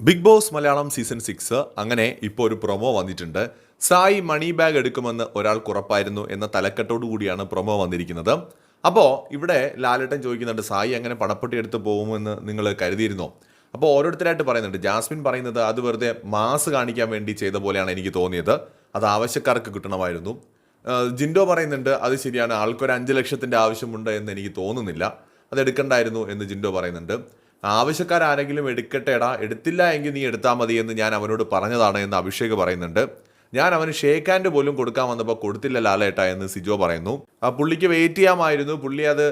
Bigg Boss Malayalam season six അങ്ങനെ ഇപ്പോൾ ഒരു പ്രൊമോ വന്നിട്ടുണ്ട്. സായി മണി ബാഗ് എടുക്കുമെന്ന് ഒരാൾക്ക് ഉറപ്പായിരുന്നു എന്ന തലക്കെട്ടോടു കൂടിയാണ് പ്രൊമോ വന്നിരിക്കുന്നത്. അപ്പോൾ ഇവിടെ ലാലേട്ടൻ ചോദിക്കുന്നുണ്ട് സായി അങ്ങനെ പടപ്പെട്ടി എടുത്ത് പോകുമെന്ന് നിങ്ങൾ കരുതിയിരുന്നോ? അപ്പോൾ ഓരോരുത്തരായിട്ട് പറയുന്നുണ്ട് ജാസ്മിൻ പറയുന്നത് അത് വെറുതെ മാസ് കാണിക്കാൻ വേണ്ടി ചെയ്ത പോലെയാണ് എനിക്ക് തോന്നിയത്. അത് ആവശ്യക്കാർക്ക് കിട്ടണമായിരുന്നു. ജിൻഡോ പറയുന്നുണ്ട് അത് ശരിയാണ് ആൾക്കൊരു അഞ്ച് ലക്ഷത്തിന്റെ ആവശ്യമുണ്ട് എന്ന് എനിക്ക് തോന്നുന്നില്ല. അത് എടുക്കണ്ടായിരുന്നു എന്ന് ജിൻഡോ പറയുന്നുണ്ട്. ആവശ്യക്കാരാരെങ്കിലും എടുക്കട്ടെടാ എടുത്തില്ല എങ്കിൽ നീ എടുത്താൽ മതി എന്ന് ഞാൻ അവനോട് പറഞ്ഞതാണ് എന്ന് അഭിഷേക് പറയുന്നുണ്ട്. ഞാൻ അവന് ഷേക്ക് ഹാൻഡ് പോലും കൊടുക്കാൻ വന്നപ്പോൾ കൊടുത്തില്ല ലാലേട്ട എന്ന് സിജോ പറയുന്നു. ആ പുള്ളിക്ക് വെയിറ്റ് ചെയ്യാമായിരുന്നു. പുള്ളി അത്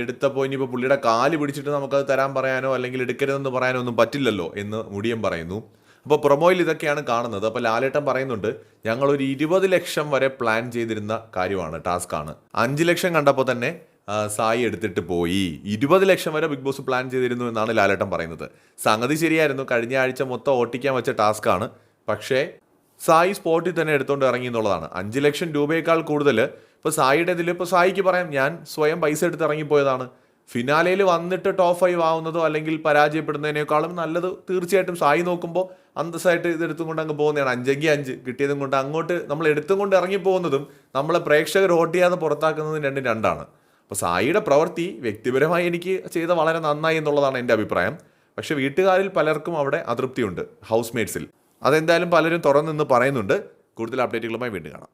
എടുത്തപ്പോൾ ഇനിയിപ്പോൾ പുള്ളിയുടെ കാൽ പിടിച്ചിട്ട് നമുക്കത് തരാൻ പറയാനോ അല്ലെങ്കിൽ എടുക്കരുതെന്ന് പറയാനോ ഒന്നും പറ്റില്ലല്ലോ എന്ന് മുടിയൻ പറയുന്നു. അപ്പോൾ പ്രൊമോയിൽ ഇതൊക്കെയാണ് കാണുന്നത്. അപ്പോൾ ലാലേട്ടൻ പറയുന്നുണ്ട് ഞങ്ങൾ ഒരു ഇരുപത് ലക്ഷം വരെ പ്ലാൻ ചെയ്തിരുന്ന കാര്യമാണ് ടാസ്ക്കാണ്. അഞ്ച് ലക്ഷം കണ്ടപ്പോൾ തന്നെ സായി എടുത്തിട്ട് പോയി. ഇരുപത് ലക്ഷം വരെ ബിഗ് ബോസ് പ്ലാൻ ചെയ്തിരുന്നു എന്നാണ് ലാലേട്ടൻ പറയുന്നത്. സംഗതി ശരിയായിരുന്നു. കഴിഞ്ഞ ആഴ്ച മൊത്തം ഓട്ടിക്കാൻ വെച്ച ടാസ്ക് ആണ്. പക്ഷേ സായി സ്പോട്ടിൽ തന്നെ എടുത്തുകൊണ്ട് ഇറങ്ങി എന്നുള്ളതാണ്. അഞ്ച് ലക്ഷം രൂപയേക്കാൾ കൂടുതൽ ഇപ്പോൾ സായിയുടെ ഇതിൽ ഇപ്പോൾ സായിക്ക് പറയാം ഞാൻ സ്വയം പൈസ എടുത്ത് ഇറങ്ങിപ്പോയതാണ്. ഫിനാലയിൽ വന്നിട്ട് ടോപ്പ് ഫൈവ് ആവുന്നതോ അല്ലെങ്കിൽ പരാജയപ്പെടുന്നതിനേക്കാളും നല്ലത് തീർച്ചയായിട്ടും സായി നോക്കുമ്പോൾ അന്തസ്സായിട്ട് ഇത് എടുത്തും കൊണ്ട് അങ്ങ് പോകുന്നതാണ്. അഞ്ചെങ്കിൽ അഞ്ച് കിട്ടിയതും കൊണ്ട് അങ്ങോട്ട് നമ്മൾ എടുത്തും കൊണ്ട് ഇറങ്ങിപ്പോകുന്നതും നമ്മളെ പ്രേക്ഷകർ വോട്ട് ചെയ്യാതെ പുറത്താക്കുന്നതും രണ്ടും രണ്ടാണ്. അപ്പോൾ സായിയുടെ പ്രവൃത്തി വ്യക്തിപരമായി എനിക്ക് ചെയ്ത വളരെ നന്നായി എന്നുള്ളതാണ് എന്റെ അഭിപ്രായം. പക്ഷെ വീട്ടുകാരിൽ പലർക്കും അവിടെ അതൃപ്തിയുണ്ട് ഹൗസ് മേറ്റ്സിൽ അതെന്തായാലും പലരും തുറന്നു നിന്ന് പറയുന്നുണ്ട്. കൂടുതൽ അപ്ഡേറ്റുകളുമായി വീണ്ടും കാണാം.